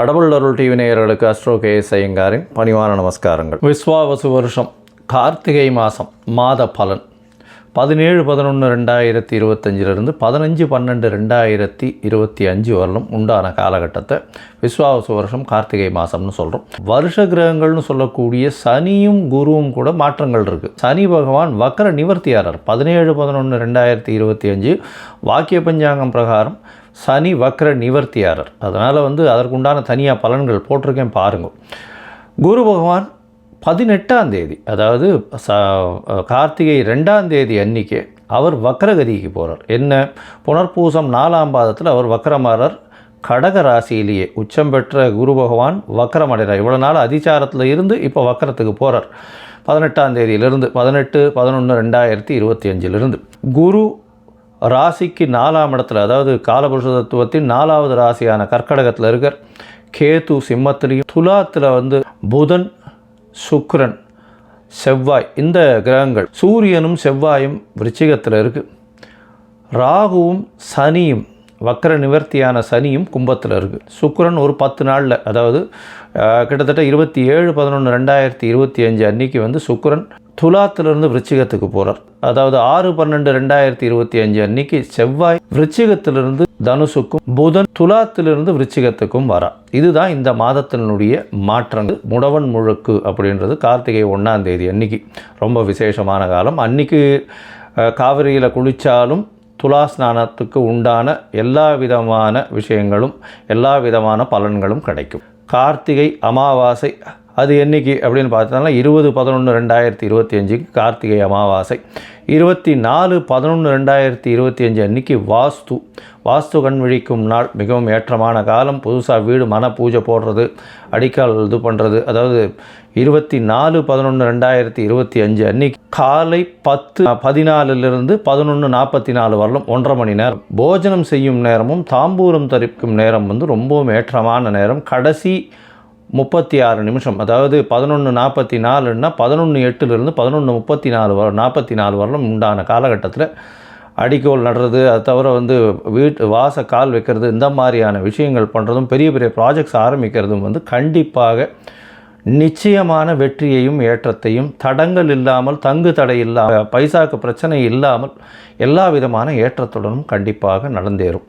கடவுள் அருள் டிவி நேயர்களுக்கு அஸ்ட்ரோ கே எஸ் ஐயங்காரின் பணிவான நமஸ்காரங்கள். விஸ்வாவசு வருஷம் கார்த்திகை மாதம் மாத பலன். பதினேழு பதினொன்று ரெண்டாயிரத்தி இருபத்தஞ்சிலிருந்து பதினஞ்சு பன்னெண்டு ரெண்டாயிரத்தி இருபத்தி அஞ்சு வரலும் உண்டான காலகட்டத்தை விஸ்வாவசு வருஷம் கார்த்திகை மாதம்னு சொல்கிறோம் வருஷ கிரகங்கள்னு சொல்லக்கூடிய சனியும் குருவும் கூட மாற்றங்கள் இருக்குது சனி பகவான் வக்கர நிவர்த்தியாரர். பதினேழு பதினொன்று ரெண்டாயிரத்தி இருபத்தி அஞ்சு வாக்கிய பஞ்சாங்கம் பிரகாரம் சனி வக்ர நிவர்த்தியாரர். அதனால் வந்து அதற்குண்டான தனியாக பலன்கள் போட்டிருக்கேன் பாருங்கள் குரு பகவான் பதினெட்டாம் தேதி அதாவது ச கார்த்திகை ரெண்டாம் தேதி அன்னைக்கு அவர் வக்ரகதிக்கு போகிறார் என்ன? புனர்பூசம் நாலாம் பாதத்தில் அவர் வக்ரமாரர் கடக ராசியிலேயே உச்சம் பெற்ற குரு பகவான் வக்ரமடைகிறார் இவ்வளோ நாள் அதிச்சாரத்தில் இருந்து இப்போ வக்கரத்துக்கு போகிறார் பதினெட்டாம் தேதியிலிருந்து பதினெட்டு பதினொன்று ரெண்டாயிரத்தி இருபத்தி அஞ்சிலிருந்து. குரு ராசிக்கு நாலாம் இடத்துல அதாவது காலபுருஷ தத்துவத்தின் நாலாவது ராசியான கர்க்கடகத்தில் இருக்கிற கேது சிம்மத்திலையும் துலாத்தில் வந்து புதன் சுக்ரன் செவ்வாய் இந்த கிரகங்கள் சூரியனும் செவ்வாயும் விருச்சிகத்தில் இருக்குது ராகுவும் சனியும் வக்கர நிவர்த்தியான சனியும் கும்பத்தில் இருக்குது சுக்ரன் ஒரு பத்து நாளில் அதாவது கிட்டத்தட்ட இருபத்தி ஏழு பதினொன்று ரெண்டாயிரத்தி இருபத்தி அஞ்சு அன்னைக்கு வந்து சுக்ரன் துலாத்திலிருந்து விருச்சிகத்துக்கு போகிறார் அதாவது ஆறு பன்னெண்டு ரெண்டாயிரத்தி இருபத்தி அஞ்சு அன்னைக்கு செவ்வாய் விருச்சிகத்திலிருந்து தனுசுக்கும் புதன் துலாத்திலிருந்து விருச்சிகத்துக்கும் வரா. இதுதான் இந்த மாதத்தினுடைய மாற்றங்கள். முடவன் முழுக்கு அப்படின்றது கார்த்திகை ஒன்றாம் தேதி அன்னைக்கு. ரொம்ப விசேஷமான காலம். அன்னைக்கு காவிரியில் குளித்தாலும் துலா ஸ்நானத்துக்கு உண்டான எல்லா விதமான விஷயங்களும் எல்லா விதமான பலன்களும் கிடைக்கும். கார்த்திகை அமாவாசை அது என்றைக்கு அப்படின்னு பார்த்தோம்னா இருபது பதினொன்று ரெண்டாயிரத்தி இருபத்தி அஞ்சுக்கு கார்த்திகை அமாவாசை. இருபத்தி நாலு பதினொன்று ரெண்டாயிரத்தி இருபத்தி அஞ்சு அன்னைக்கு வாஸ்து. வாஸ்து கண் விழிக்கும் நாள். மிகவும் ஏற்றமான காலம். புதுசாக வீடு மன பூஜை போடுறது அடிக்கால் இது பண்ணுறது அதாவது இருபத்தி நாலு பதினொன்று ரெண்டாயிரத்தி இருபத்தி அஞ்சு அன்னைக்கு காலை பத்து பதினாலிலிருந்து பதினொன்று நாற்பத்தி நாலு வரலும் ஒன்றரை மணி நேரம். போஜனம் செய்யும் நேரமும் தாம்பூரம் தரிக்கும் நேரம் வந்து ரொம்பவும் ஏற்றமான நேரம். கடைசி முப்பத்தி ஆறு நிமிஷம். அதாவது பதினொன்று நாற்பத்தி நாலுன்னா பதினொன்று எட்டுலேருந்து பதினொன்று முப்பத்தி நாலு வர நாற்பத்தி நாலு வரலும் உண்டான காலகட்டத்தில் அடிக்கோல் நடுறது அது தவிர வந்து வீட்டு வாச கால் வைக்கிறது இந்த மாதிரியான விஷயங்கள் பண்ணுறதும் பெரிய பெரிய ப்ராஜெக்ட்ஸ் ஆரம்பிக்கிறதும் வந்து கண்டிப்பாக நிச்சயமான வெற்றியையும் ஏற்றத்தையும் தடங்கள் இல்லாமல் தங்கு தடை இல்லாமல் பைசாக்கு பிரச்சனை இல்லாமல் எல்லா விதமான ஏற்றத்துடனும் கண்டிப்பாக நடந்தேறும்.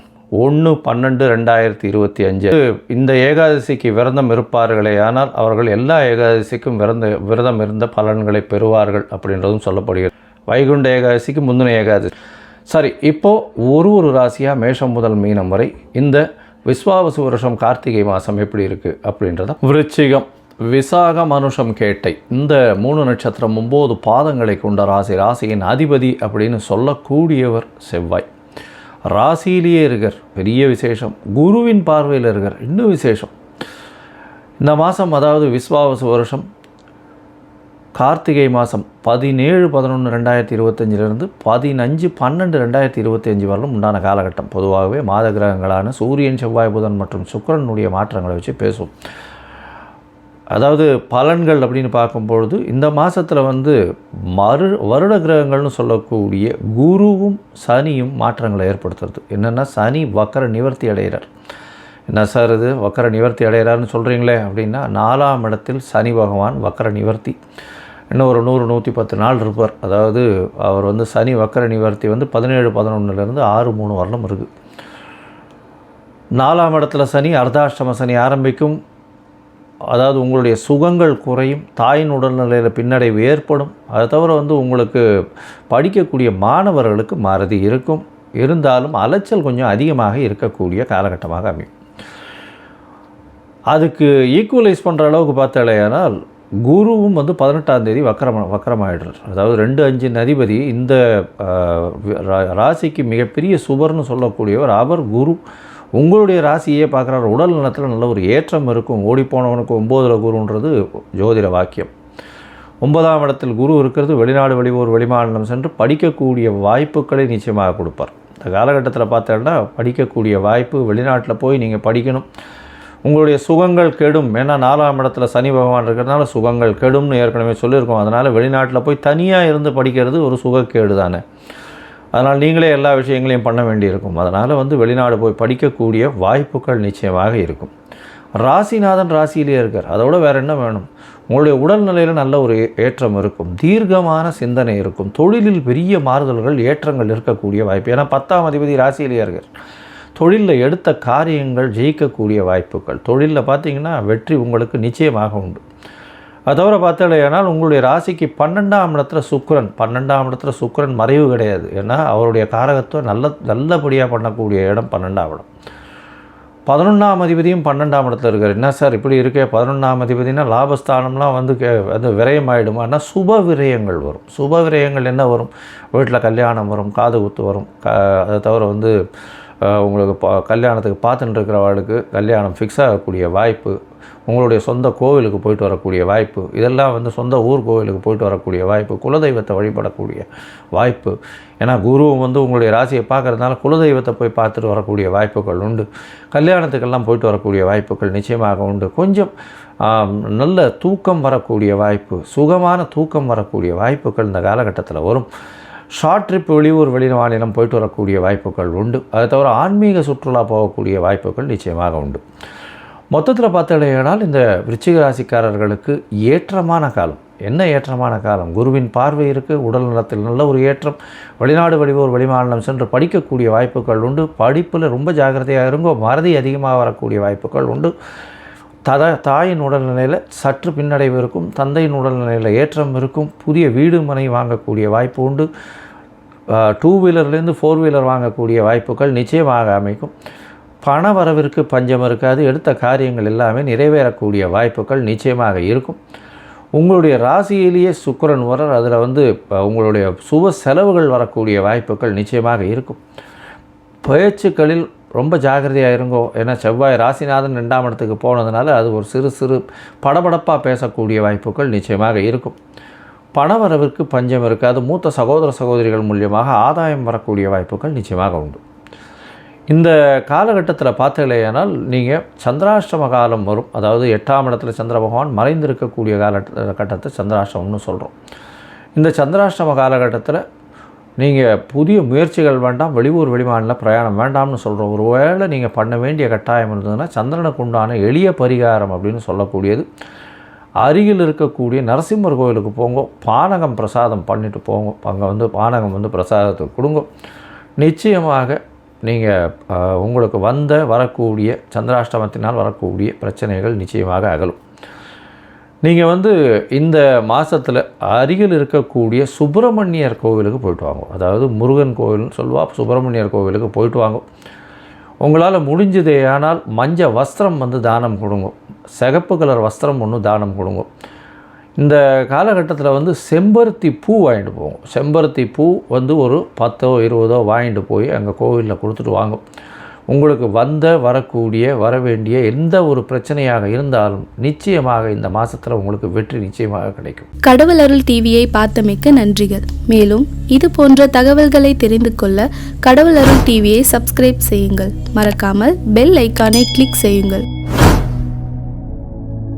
ஒன்று பன்னெண்டு ரெண்டாயிரத்தி இருபத்தி அஞ்சு. இந்த ஏகாதசிக்கு விரதம் இருப்பார்களே ஆனால் அவர்கள் எல்லா ஏகாதசிக்கும் விரத விரதம் இருந்த பலன்களை பெறுவார்கள் அப்படின்றதும் சொல்லப்படுகிறது. வைகுண்ட ஏகாதசிக்கு முந்தின ஏகாதசி. சரி இப்போது ஒரு ஒரு ராசியாக மேஷம் முதல் மீனம் வரை இந்த விஸ்வாவசு வருஷம் கார்த்திகை மாதம் எப்படி இருக்குது அப்படின்றத. விருச்சிகம் விசாக மனுஷம் கேட்டை. இந்த மூணு நட்சத்திரம் ஒம்பது பாதங்களை கொண்ட ராசி ராசியின் அதிபதி அப்படின்னு சொல்லக்கூடியவர் செவ்வாய். ராசியிலேயே இருக்கார் பெரிய விசேஷம். குருவின் பார்வையில் இருக்கார் இன்னும் விசேஷம். இந்த மாதம் அதாவது விஸ்வாவச வருஷம் கார்த்திகை மாதம் பதினேழு பதினொன்று ரெண்டாயிரத்தி இருபத்தஞ்சிலிருந்து பதினஞ்சு பன்னெண்டு ரெண்டாயிரத்தி இருபத்தஞ்சி வரலும் உண்டான காலகட்டம். பொதுவாகவே மாத கிரகங்களான சூரியன் செவ்வாய் புதன் மற்றும் சுக்கிரனுடைய மாற்றங்களை வச்சு பேசுவோம். அதாவது பலன்கள் அப்படின்னு பார்க்கும்பொழுது இந்த மாதத்தில் வந்து மறு வருட கிரகங்கள்னு சொல்லக்கூடிய குருவும் சனியும் மாற்றங்களை ஏற்படுத்துறது. என்னென்னா சனி வக்கர நிவர்த்தி அடைகிறார். என்ன சார் இது? வக்கர நிவர்த்தி அடைகிறாருன்னு சொல்கிறீங்களே அப்படின்னா நாலாம் இடத்தில் சனி பகவான் வக்கர நிவர்த்தி. இன்னும் ஒரு நூறு நூற்றி பத்து நாள் இருப்பார். அதாவது அவர் வந்து சனி வக்கர நிவர்த்தி வந்து பதினேழு பதினொன்றுலேருந்து ஆறு மூணு வரலும் இருக்குது நாலாம் இடத்துல சனி அர்த்தாஷ்டம சனி ஆரம்பிக்கும். அதாவது உங்களுடைய சுகங்கள் குறையும் தாயின் உடல்நிலையில் பின்னடைவு ஏற்படும். அதை தவிர வந்து உங்களுக்கு படிக்கக்கூடிய மாணவர்களுக்கு மறதி இருக்கும். இருந்தாலும் அலைச்சல் கொஞ்சம் அதிகமாக இருக்கக்கூடிய காலகட்டமாக அமையும். அதுக்கு ஈக்குவலைஸ் பண்ணுற அளவுக்கு பார்த்தாலேயானால் குருவும் வந்து பதினெட்டாம் தேதி வக்கரம் வக்கரமாயிடுறார். அதாவது ரெண்டு அஞ்சு அதிபதி இந்த ரா- ராசிக்கு மிகப்பெரிய சுபர்னு சொல்லக்கூடியவர் அவர் குரு. உங்களுடைய ராசியே பார்க்குறாரு. உடல் நலத்தில் நல்ல ஒரு ஏற்றம் இருக்கும். ஓடிப்போனவனுக்கு ஒம்போதில் குருன்றது ஜோதிட வாக்கியம். ஒன்பதாம் இடத்தில் குரு இருக்கிறது. வெளிநாடு வெளியூர் வெளிமாநிலம் சென்று படிக்கக்கூடிய வாய்ப்புகளை நிச்சயமாக கொடுப்பார். இந்த காலகட்டத்தில் பார்த்தோன்னா படிக்கக்கூடிய வாய்ப்பு வெளிநாட்டில் போய் நீங்கள் படிக்கணும். உங்களுடைய சுகங்கள் கெடும். ஏன்னா நாலாம் இடத்துல சனி பகவான் இருக்கிறதுனால சுகங்கள் கெடும்னு ஏற்கனவே சொல்லியிருக்கோம். அதனால் வெளிநாட்டில் போய் தனியாக இருந்து படிக்கிறது ஒரு சுகக்கேடு தானே. அதனால் நீங்களே எல்லா விஷயங்களையும் பண்ண வேண்டியிருக்கும். அதனால் வந்து வெளிநாடு போய் படிக்கக்கூடிய வாய்ப்புகள் நிச்சயமாக இருக்கும். ராசிநாதன் ராசியிலே இருக்கார். அதோட வேறு என்ன வேணும்? உங்களுடைய உடல்நிலையில் நல்ல ஒரு ஏற்றம் இருக்கும். தீர்க்கமான சிந்தனை இருக்கும். தொழிலில் பெரிய மாறுதல்கள் ஏற்றங்கள் இருக்கக்கூடிய வாய்ப்பு. ஏன்னா பத்தாம் அதிபதி ராசியிலேயே இருக்கார். தொழிலில் எடுத்த காரியங்கள் ஜெயிக்கக்கூடிய வாய்ப்புகள். தொழிலில் பார்த்தீங்கன்னா வெற்றி உங்களுக்கு நிச்சயமாக உண்டு. அது தவிர பார்த்தாலேயானால் உங்களுடைய ராசிக்கு பன்னெண்டாம் இடத்துல சுக்கரன் பன்னெண்டாம் இடத்துல சுக்கிரன் மறைவு கிடையாது. ஏன்னா அவருடைய காரகத்துவம் நல்ல நல்லபடியாக பண்ணக்கூடிய இடம் பன்னெண்டாம் இடம். பதினொன்றாம் அதிபதியும் பன்னெண்டாம் இடத்துல இருக்கார். என்ன சார் இப்படி இருக்கே? பதினொன்றாம் அதிபதினா லாபஸ்தானம்லாம் வந்து கே வந்து விரயம் ஆகிடுமானா சுப விரயங்கள் வரும். சுப விரயங்கள் என்ன வரும்? வீட்டில் கல்யாணம் வரும் காது குத்து வரும். க அதை தவிர வந்து உங்களுக்கு பா கல்யாணத்துக்கு பார்த்துட்டு இருக்கிறவர்களுக்கு கல்யாணம் ஃபிக்ஸ் ஆகக்கூடிய வாய்ப்பு உங்களுடைய சொந்த கோவிலுக்கு போயிட்டு வரக்கூடிய வாய்ப்பு இதெல்லாம் வந்து சொந்த ஊர் கோவிலுக்கு போயிட்டு வரக்கூடிய வாய்ப்பு குலதெய்வத்தை வழிபடக்கூடிய வாய்ப்பு. ஏன்னா குருவும் வந்து உங்களுடைய ராசியை பார்க்கறதுனால குலதெய்வத்தை போய் பார்த்துட்டு வரக்கூடிய வாய்ப்புகள் உண்டு. கல்யாணத்துக்கெல்லாம் போயிட்டு வரக்கூடிய வாய்ப்புகள் நிச்சயமாக உண்டு. கொஞ்சம் நல்ல தூக்கம் வரக்கூடிய வாய்ப்பு சுகமான தூக்கம் வரக்கூடிய வாய்ப்புகள் இந்த காலகட்டத்தில் வரும். ஷார்ட் ட்ரிப் வெளியூர் வெளிமாநிலம் போயிட்டு வரக்கூடிய வாய்ப்புகள் உண்டு. அதை தவிர ஆன்மீக சுற்றுலா போகக்கூடிய வாய்ப்புகள் நிச்சயமாக உண்டு. மொத்தத்தில் பார்த்தாலேயானால் இந்த விருச்சிக ராசிக்காரர்களுக்கு ஏற்றமான காலம். என்ன ஏற்றமான காலம்? குருவின் பார்வை இருக்குது உடல் நலத்தில் நல்ல ஒரு ஏற்றம் வெளிநாடு வெளியூர் வெளிமாநிலம் சென்று படிக்கக்கூடிய வாய்ப்புகள் உண்டு. படிப்பில் ரொம்ப ஜாக்கிரதையாக இருங்கோ மறதி அதிகமாக வரக்கூடிய வாய்ப்புகள் உண்டு. தத தாயின் உடல்நிலையில் சற்று பின்னடைவு இருக்கும் தந்தையின் உடல்நிலையில் ஏற்றம் இருக்கும் புதிய வீடு மனை வாங்கக்கூடிய வாய்ப்பு உண்டு. டூ வீலர்லேருந்து ஃபோர் வீலர் வாங்கக்கூடிய வாய்ப்புகள் நிச்சயமாக அமைக்கும். பண வரவிற்கு பஞ்சம் இருக்காது எடுத்த காரியங்கள் எல்லாமே நிறைவேறக்கூடிய வாய்ப்புகள் நிச்சயமாக இருக்கும். உங்களுடைய ராசியிலேயே சுக்கரன் வரர் அதில் வந்து இப்போ உங்களுடைய சுப செலவுகள் வரக்கூடிய வாய்ப்புகள் நிச்சயமாக இருக்கும். பேச்சுக்களில் ரொம்ப ஜாக்கிரதையாக இருங்கோ ஏன்னா செவ்வாய் ராசிநாதன் ரெண்டாம் இடத்துக்கு போனதுனால அது ஒரு சிறு சிறு படபடப்பாக பேசக்கூடிய வாய்ப்புகள் நிச்சயமாக இருக்கும். பணவரவிற்கு பஞ்சம் இருக்காது மூத்த சகோதர சகோதரிகள் மூலியமாக ஆதாயம் வரக்கூடிய வாய்ப்புகள் நிச்சயமாக உண்டு. இந்த காலகட்டத்தில் பார்த்தீங்களேயானால் நீங்கள் சந்திராஷ்டம காலம் வரும். அதாவது எட்டாம் இடத்துல சந்திர பகவான் மறைந்திருக்கக்கூடிய கால கட்டத்தை சந்திராஷ்டமம்னு சொல்கிறோம் இந்த சந்திராஷ்டம காலகட்டத்தில் நீங்கள் புதிய முயற்சிகள் வேண்டாம் வெளியூர் வெளிமாநில பிரயாணம் வேண்டாம்னு சொல்கிறோம் ஒருவேளை நீங்கள் பண்ண வேண்டிய கட்டாயம் இருந்ததுன்னா சந்திரனுக்கு உண்டான எளிய பரிகாரம் அப்படின்னு சொல்லக்கூடியது. அருகில் இருக்கக்கூடிய நரசிம்மர் கோயிலுக்கு போங்க பானகம் பிரசாதம் பண்ணிட்டு போங்க அங்கே வந்து பானகம் வந்து பிரசாதத்தை கொடுங்க. நிச்சயமாக நீங்கள் உங்களுக்கு வந்த வரக்கூடிய சந்திராஷ்டமத்தினால் வரக்கூடிய பிரச்சனைகள் நிச்சயமாக அகலும். நீங்கள் வந்து இந்த மாதத்தில் அருகில் இருக்கக்கூடிய சுப்பிரமணியர் கோவிலுக்கு போயிட்டு வாங்க. அதாவது முருகன் கோவில்னு சொல்லுவா சுப்பிரமணியர் கோவிலுக்கு போயிட்டு வாங்க. உங்களால் முடிஞ்சதே ஆனால் மஞ்ச வஸ்திரம் வந்து தானம் கொடுங்க. சிகப்பு கலர் வஸ்திரம் ஒன்று தானம் கொடுங்க. இந்த காலகட்டத்தில் வந்து செம்பருத்தி பூ வாங்கிட்டு போவோம் செம்பருத்தி பூ வந்து ஒரு பத்தோ இருபதோ வாங்கிட்டு போய் அங்கே கோவிலில் கொடுத்துட்டு வாங்க. உங்களுக்கு வந்த வரக்கூடிய வர வேண்டிய எந்த ஒரு பிரச்சனையாக இருந்தாலும் நிச்சயமாக இந்த மாதத்தில் உங்களுக்கு வெற்றி நிச்சயமாக கிடைக்கும். கடவுள் அருள் டிவியை பார்த்தமைக்க நன்றிகள். மேலும் இது போன்ற தகவல்களை தெரிந்து கொள்ள கடவுள் அருள் டிவியை சப்ஸ்கிரைப் செய்யுங்கள். மறக்காமல் பெல் ஐக்கானை கிளிக் செய்யுங்கள்.